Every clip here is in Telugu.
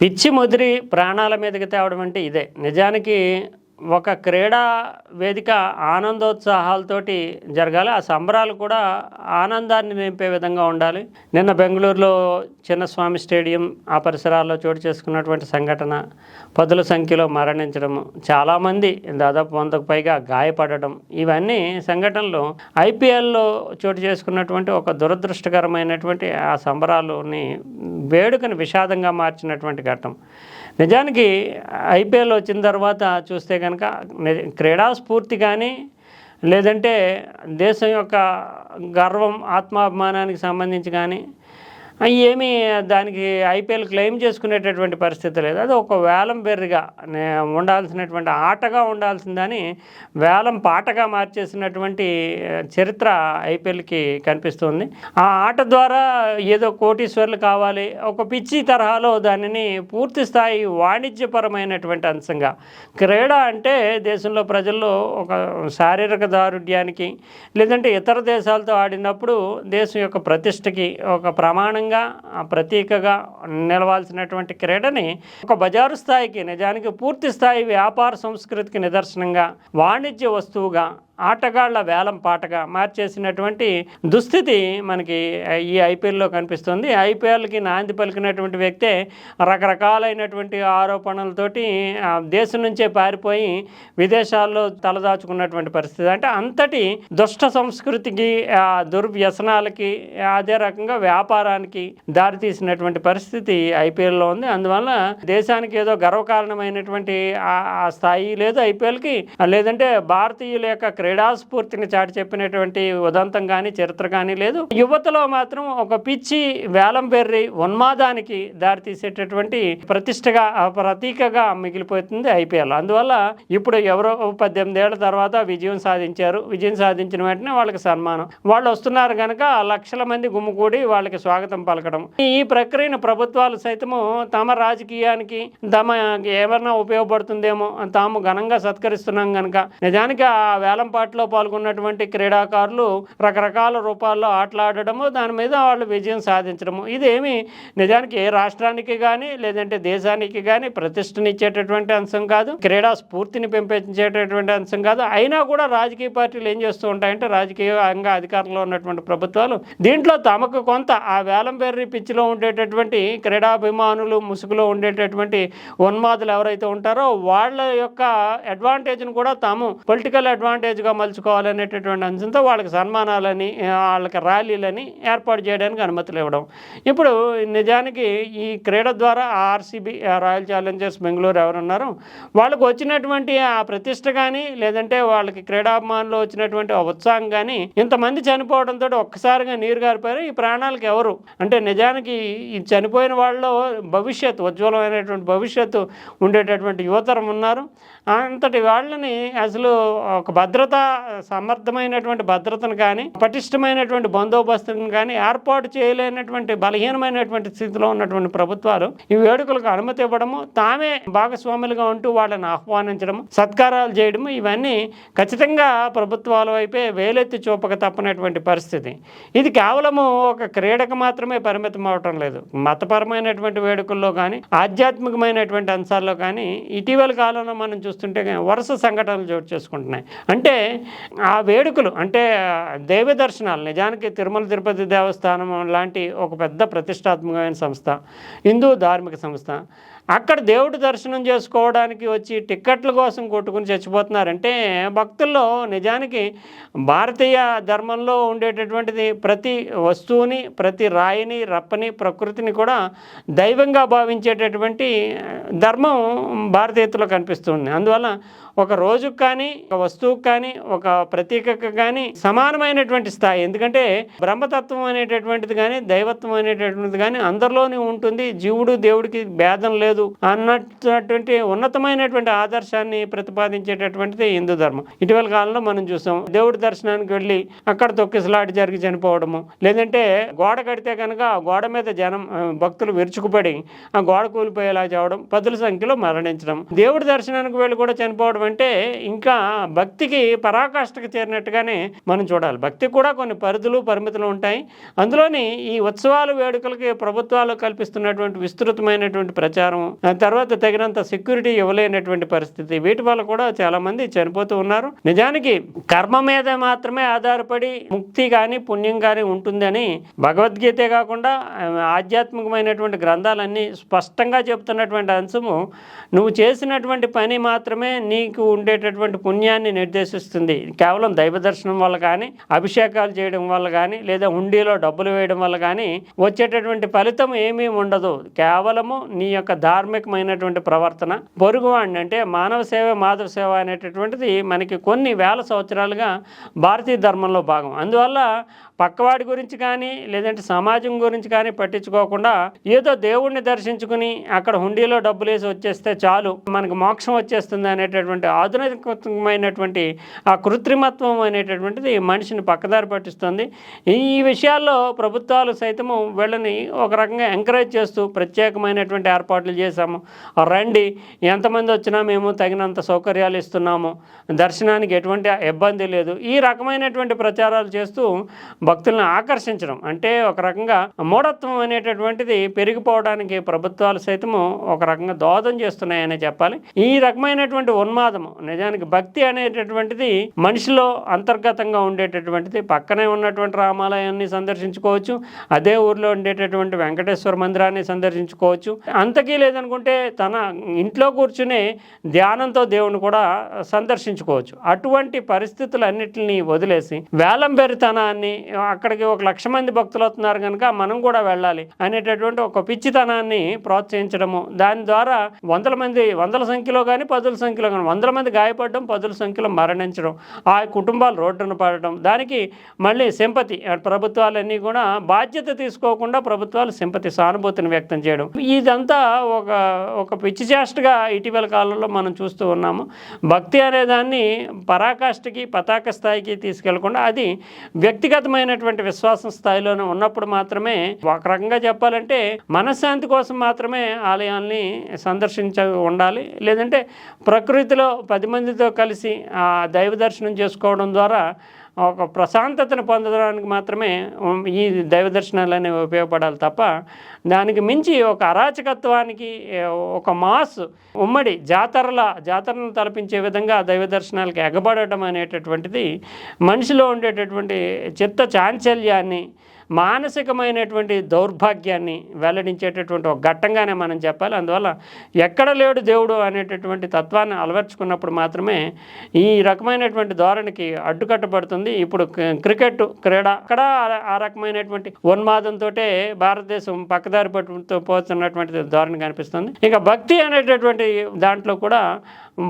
పిచ్చి ముదిరి ప్రాణాల మీదకి తేవడం అంటే ఇదే. నిజానికి ఒక క్రీడా వేదిక ఆనందోత్సాహాలతోటి జరగాలి. ఆ సంబరాలు కూడా ఆనందాన్ని నింపే విధంగా ఉండాలి. నిన్న బెంగళూరులో చిన్నస్వామి స్టేడియం ఆ పరిసరాల్లో చోటు చేసుకున్నటువంటి సంఘటన పదుల సంఖ్యలో మరణించడము చాలామంది దాదాపు వందకు పైగా గాయపడడం ఇవన్నీ సంఘటనలు ఐపీఎల్లో చోటు చేసుకున్నటువంటి ఒక దురదృష్టకరమైనటువంటి ఆ సంబరాలని వేడుకని విషాదంగా మార్చినటువంటి ఘట్టం. నిజానికి ఐపీఎల్ వచ్చిన తర్వాత చూస్తే కనుక క్రీడాస్ఫూర్తి క్రీడా స్ఫూర్తి కానీ లేదంటే దేశం యొక్క గర్వం ఆత్మాభిమానానికి సంబంధించి కానీ ఏమి దానికి ఐపీఎల్ క్లెయిమ్ చేసుకునేటటువంటి పరిస్థితి లేదు. అది ఒక వేలం బెర్రిగా నే- ఉండాల్సినటువంటి ఆటగా ఉండాల్సిందని వేలం పాటగా మార్చేసినటువంటి చరిత్ర ఐపీఎల్కి కనిపిస్తుంది. ఆ ఆట ద్వారా ఏదో కోటీశ్వర్లు కావాలి ఒక పిచ్చి తరహాలో దానిని పూర్తి స్థాయి వాణిజ్యపరమైనటువంటి అంశంగా. క్రీడ అంటే దేశంలో ప్రజల్లో ఒక శారీరక దారుఢ్యానికి లేదంటే ఇతర దేశాలతో ఆడినప్పుడు దేశం యొక్క ప్రతిష్టకి ఒక ప్రమాణంగా ఆ ప్రతీకగా నిలవాల్సినటువంటి క్రీడని ఒక బజారు స్థాయికి నిజానికి పూర్తి స్థాయి వ్యాపార సంస్కృతికి నిదర్శనంగా వాణిజ్య వస్తువుగా ఆటగాళ్ళ వేలం పాటగా మార్చేసినటువంటి దుస్థితి మనకి ఈ ఐపీఎల్లో కనిపిస్తుంది. ఐపీఎల్కి నాంది పలికినటువంటి వ్యక్తే రకరకాలైనటువంటి ఆరోపణలతోటి దేశం నుంచే పారిపోయి విదేశాల్లో తలదాచుకున్నటువంటి పరిస్థితి. అంటే అంతటి దుష్ట సంస్కృతికి దుర్వ్యసనాలకి అదే రకంగా వ్యాపారానికి దారితీసినటువంటి పరిస్థితి ఐపీఎల్లో ఉంది. అందువల్ల దేశానికి ఏదో గర్వకారణమైనటువంటి ఆ- ఆ స్థాయి లేదు ఐపీఎల్కి. లేదంటే భారతీయుల యొక్క క్రీడాస్ఫూర్తిని చాటి చెప్పినటువంటి ఉదంతం కానీ చరిత్ర కానీ లేదు. యువతలో మాత్రం ఒక పిచ్చి వేలం బెర్రి ఉన్మాదానికి దారితీసేటటువంటి ప్రతిష్టగా ప్రతీకగా మిగిలిపోతుంది ఐపీఎల్. అందువల్ల ఇప్పుడు ఎవరో పద్దెనిమిది ఏళ్ళ తర్వాత విజయం సాధించారు. విజయం సాధించిన వెంటనే వాళ్ళకి సన్మానం. వాళ్ళు వస్తున్నారు కనుక లక్షల మంది గుమ్ముకూడి వాళ్ళకి స్వాగతం పలకడం. ఈ ప్రక్రియను ప్రభుత్వాలు సైతము తమ రాజకీయానికి తమ ఏమన్నా ఉపయోగపడుతుందేమో తాము ఘనంగా సత్కరిస్తున్నాం కనుక నిజానికి ఆ వేలంపాట్లో పాల్గొన్నటువంటి క్రీడాకారులు రకరకాల రూపాల్లో ఆటలాడడము దాని మీద వాళ్ళు విజయం సాధించడము. ఇదేమి నిజానికి ఏ రాష్ట్రానికి కానీ లేదంటే దేశానికి కానీ ప్రతిష్టనిచ్చేటటువంటి అంశం కాదు. క్రీడా స్ఫూర్తిని పెంపొందించేటటువంటి అంశం కాదు. అయినా కూడా రాజకీయ పార్టీలు ఏం చేస్తూ ఉంటాయంటే రాజకీయంగా అధికారంలో ఉన్నటువంటి ప్రభుత్వాలు దీంట్లో తమకు కొంత ఆ వేలంబెర్రి పిచ్చిలో ఉండేటటువంటి క్రీడాభిమానులు ముసుగులో ఉండేటటువంటి ఉన్మాదులు ఎవరైతే ఉంటారో వాళ్ళ యొక్క అడ్వాంటేజ్ను కూడా తాము పొలిటికల్ అడ్వాంటేజ్గా మలుచుకోవాలనేటటువంటి అంశంతో వాళ్ళకి సన్మానాలని వాళ్ళకి ర్యాలీలని ఏర్పాటు చేయడానికి అనుమతులు ఇవ్వడం. ఇప్పుడు నిజానికి ఈ క్రీడ ద్వారా ఆర్సీబీ రాయల్ ఛాలెంజర్స్ బెంగళూరు ఎవరున్నారో వాళ్ళకు వచ్చినటువంటి ఆ ప్రతిష్ట కానీ లేదంటే వాళ్ళకి క్రీడాభిమానులు వచ్చినటువంటి ఉత్సాహం కానీ ఇంతమంది చనిపోవడంతో ఒక్కసారిగా నీరు గారిపోయారు. ఈ ప్రాణాలకు ఎవరు? అంటే నిజానికి ఈ చనిపోయిన వాళ్ళలో భవిష్యత్తు ఉజ్వలమైనటువంటి భవిష్యత్తు ఉండేటటువంటి యువతరం ఉన్నారు. అంతటి వాళ్ళని అసలు ఒక భద్రత సమర్థమైనటువంటి భద్రతను కానీ పటిష్టమైనటువంటి బందోబస్తును కానీ ఏర్పాటు చేయలేనటువంటి బలహీనమైనటువంటి స్థితిలో ఉన్నటువంటి ప్రభుత్వాలు ఈ వేడుకలకు అనుమతి ఇవ్వడము తామే భాగస్వాములుగా ఉంటూ వాళ్ళని ఆహ్వానించడము సత్కారాలు చేయడము ఇవన్నీ ఖచ్చితంగా ప్రభుత్వాల వైపే వేలెత్తి చూపక తప్పనటువంటి పరిస్థితి. ఇది కేవలము ఒక క్రీడకు మాత్రమే పరిమితం అవటం లేదు. మతపరమైనటువంటి వేడుకల్లో కానీ ఆధ్యాత్మికమైనటువంటి అంశాల్లో కానీ ఇటీవల కాలంలో మనం చూస్తుంటే వరుస సంఘటనలు చోటు చేసుకుంటున్నాయి. అంటే ఆ వేడుకలు అంటే దైవ దర్శనాలు నిజానికి తిరుమల తిరుపతి దేవస్థానం లాంటి ఒక పెద్ద ప్రతిష్టాత్మకమైన సంస్థ హిందూ ధార్మిక సంస్థ అక్కడ దేవుడి దర్శనం చేసుకోవడానికి వచ్చి టిక్కెట్ల కోసం కొట్టుకుని చచ్చిపోతున్నారంటే భక్తుల్లో నిజానికి భారతీయ ధర్మంలో ఉండేటటువంటిది ప్రతి వస్తువుని ప్రతి రాయిని రప్పని ప్రకృతిని కూడా దైవంగా భావించేటటువంటి ధర్మం భారతీయతలో కనిపిస్తుంది. అందువల్ల ఒక రోజుకు కానీ ఒక వస్తువుకు కానీ ఒక ప్రతీకకు కానీ సమానమైనటువంటి స్థాయి. ఎందుకంటే బ్రహ్మతత్వం అనేటటువంటిది కానీ దైవత్వం అనేటటువంటిది కానీ అందరిలోనే ఉంటుంది. జీవుడు దేవుడికి భేదం లేదు. అన్నటువంటి ఉన్నతమైనటువంటి ఆదర్శాన్ని ప్రతిపాదించేటటువంటిది హిందూ ధర్మం. ఇటీవల కాలంలో మనం చూసాం దేవుడి దర్శనానికి వెళ్ళి అక్కడ తొక్కిసలాట జరిగి చనిపోవడము. లేదంటే గోడ కడితే కనుక ఆ గోడ మీద జనం భక్తులు విరుచుకుపడి ఆ గోడ కూలిపోయేలా చేయడం పదుల సంఖ్యలో మరణించడం. దేవుడి దర్శనానికి వెళ్ళి కూడా చనిపోవడం అంటే ఇంకా భక్తికి పరాకాష్ఠకు చేరినట్టుగానే మనం చూడాలి. భక్తి కూడా కొన్ని పరిధులు పరిమితులు ఉంటాయి. అందులోని ఈ ఉత్సవాలు వేడుకలకి ప్రభుత్వాలు కల్పిస్తున్నటువంటి విస్తృతమైనటువంటి ప్రచారం చేయడం తర్వాత తగినంత సెక్యూరిటీ ఇవ్వలేనటువంటి పరిస్థితి. వీటి వల్ల కూడా చాలా మంది చనిపోతూ ఉన్నారు. నిజానికి కర్మ మీద మాత్రమే ఆధారపడి ముక్తి కానీ పుణ్యం కానీ ఉంటుందని భగవద్గీతే కాకుండా ఆధ్యాత్మికమైనటువంటి గ్రంథాలన్నీ స్పష్టంగా చెప్తున్నటువంటి అంశము నువ్వు చేసినటువంటి పని మాత్రమే నీకు ఉండేటటువంటి పుణ్యాన్ని నిర్దేశిస్తుంది. కేవలం దైవ దర్శనం వల్ల కానీ అభిషేకాలు చేయడం వల్ల కానీ లేదా హుండీలో డబ్బులు వేయడం వల్ల కానీ వచ్చేటటువంటి ఫలితం ఏమీ ఉండదు. కేవలము నీ యొక్క ధార్మికమైనటువంటి ప్రవర్తన. పొరుగువాడిని అంటే మానవ సేవ మాధవ సేవ అనేటటువంటిది మనకి కొన్ని వేల సంవత్సరాలుగా భారతీయ ధర్మంలో భాగం. అందువల్ల పక్కవాడి గురించి కానీ లేదంటే సమాజం గురించి కానీ పట్టించుకోకుండా ఏదో దేవుణ్ణి దర్శించుకుని అక్కడ హుండీలో డబ్బులు వేసి వచ్చేస్తే చాలు మనకు మోక్షం వచ్చేస్తుంది అనేటటువంటి ఆధునికమైనటువంటి ఆ కృత్రిమత్వం అనేటటువంటిది మనిషిని పక్కదారి పట్టిస్తుంది. ఈ విషయాల్లో ప్రభుత్వాలు సైతము వీళ్ళని ఒక రకంగా ఎంకరేజ్ చేస్తూ ప్రత్యేకమైనటువంటి ఏర్పాట్లు చేశాము. రండి ఎంతమంది వచ్చినా మేము తగినంత సౌకర్యాలు ఇస్తున్నాము. దర్శనానికి ఎటువంటి ఇబ్బంది లేదు. ఈ రకమైనటువంటి ప్రచారాలు చేస్తూ భక్తులను ఆకర్షించడం. అంటే ఒక రకంగా మూఢత్వం అనేటటువంటిది పెరిగిపోవడానికి ప్రభుత్వాలు సైతము ఒక రకంగా దోహదం చేస్తున్నాయనే చెప్పాలి. ఈ రకమైనటువంటి ఉన్మాదము నిజానికి భక్తి అనేటటువంటిది మనిషిలో అంతర్గతంగా ఉండేటటువంటిది పక్కనే ఉన్నటువంటి రామాలయాన్ని సందర్శించుకోవచ్చు అదే ఊర్లో ఉండేటటువంటి వెంకటేశ్వర మందిరాన్ని సందర్శించుకోవచ్చు. అంతకీ లేదనుకుంటే తన ఇంట్లో కూర్చునే ధ్యానంతో దేవుని కూడా సందర్శించుకోవచ్చు. అటువంటి పరిస్థితులన్నిటిని వదిలేసి వేలం బెరితనాన్ని అక్కడికి ఒక లక్ష మంది భక్తులు వస్తున్నారు కనుక మనం కూడా వెళ్ళాలి అనేటటువంటి ఒక పిచ్చితనాన్ని ప్రోత్సహించడము. దాని ద్వారా వందల మంది వందల సంఖ్యలో కానీ పదుల సంఖ్యలో కానీ వందల మంది గాయపడడం పదుల సంఖ్యలో మరణించడం ఆ కుటుంబాలు రోడ్డున పడడం. దానికి మళ్ళీ సింపతి ప్రభుత్వాలన్నీ కూడా బాధ్యత తీసుకోకుండా ప్రభుత్వాలు సింపతి సానుభూతిని వ్యక్తం చేయడం. ఇదంతా ఒక ఒక పిచ్చి చేష్టగా ఇటీవల కాలంలో మనం చూస్తూ ఉన్నాము. భక్తి అనే దాన్ని పరాకాష్ఠకి పతాక స్థాయికి తీసుకెళ్ళకుండా అది వ్యక్తిగతమైన వ్యక్తిగతమైనటువంటి విశ్వాసం స్థాయిలోనే ఉన్నప్పుడు మాత్రమే ఒక రకంగా చెప్పాలంటే మనశ్శాంతి కోసం మాత్రమే ఆలయాల్ని సందర్శించ ఉండాలి. లేదంటే ప్రకృతిలో పది మందితో కలిసి ఆ దైవ దర్శనం చేసుకోవడం ద్వారా ఒక ప్రశాంతతను పొందడానికి మాత్రమే ఈ దైవ దర్శనాలు అనేవి ఉపయోగపడాలి తప్ప దానికి మించి ఒక అరాచకత్వానికి ఒక మాస్ ఉమ్మడి జాతరల జాతరను తలపించే విధంగా దైవ దర్శనాలకి ఎగబడటం అనేటటువంటిది మనిషిలో ఉండేటటువంటి చిత్త చాంచల్యాన్ని మానసికమైనటువంటి దౌర్భాగ్యాన్ని వెల్లడించేటటువంటి ఒక ఘట్టంగానే మనం చెప్పాలి. అందువల్ల ఎక్కడ లేడు దేవుడు అనేటటువంటి తత్వాన్ని అలవర్చుకున్నప్పుడు మాత్రమే ఈ రకమైనటువంటి ధోరణికి అడ్డుకట్టబడుతుంది ఇప్పుడు క- క్రికెట్ క్రీడ అక్కడ ఆ- ఆ రకమైనటువంటి ఉన్మాదంతో భారతదేశం పక్కదారి పట్టుతో పోతున్నటువంటి ధోరణి కనిపిస్తుంది. ఇక భక్తి అనేటటువంటి దాంట్లో కూడా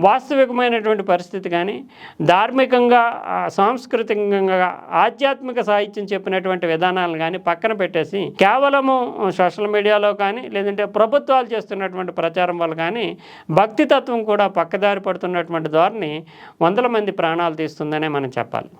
వాస్తవికమైనటువంటి పరిస్థితి కానీ ధార్మికంగా సాంస్కృతికంగా ఆధ్యాత్మిక సాహిత్యం చెప్పినటువంటి విధానాలను కానీ పక్కన పెట్టేసి కేవలము సోషల్ మీడియాలో కానీ లేదంటే ప్రభుత్వాలు చేస్తున్నటువంటి ప్రచారం వల్ల కానీ భక్తి తత్వం కూడా పక్కదారి పడుతున్నటువంటి ధోరణి వందల మంది ప్రాణాలు తీస్తుందనే మనం చెప్పాలి.